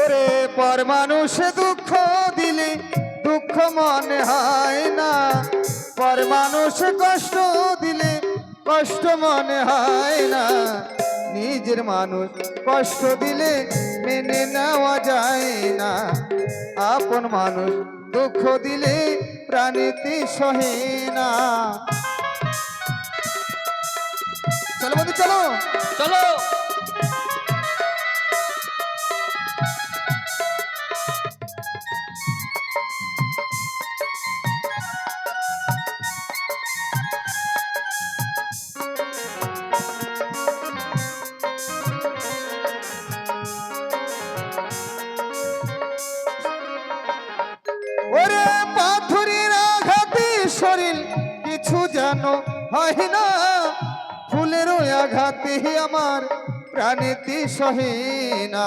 ওরে পর মানুষে দুঃখ দিলে, দুঃখ মনে হয় না। পর মানুষে কষ্ট দিলে, কষ্ট মনে হয় না। নিজের মানুষ কষ্ট দিলে মেনে নেওয়া যায় না। আপন মানুষ দুঃখ দিলে প্রাণীতে সহে না। চলো বন্ধু, চলো। চলো। শরীর কিছু যেন হয় না? ফুলেরও আঘাতে আমার প্রাণীতি সহে না।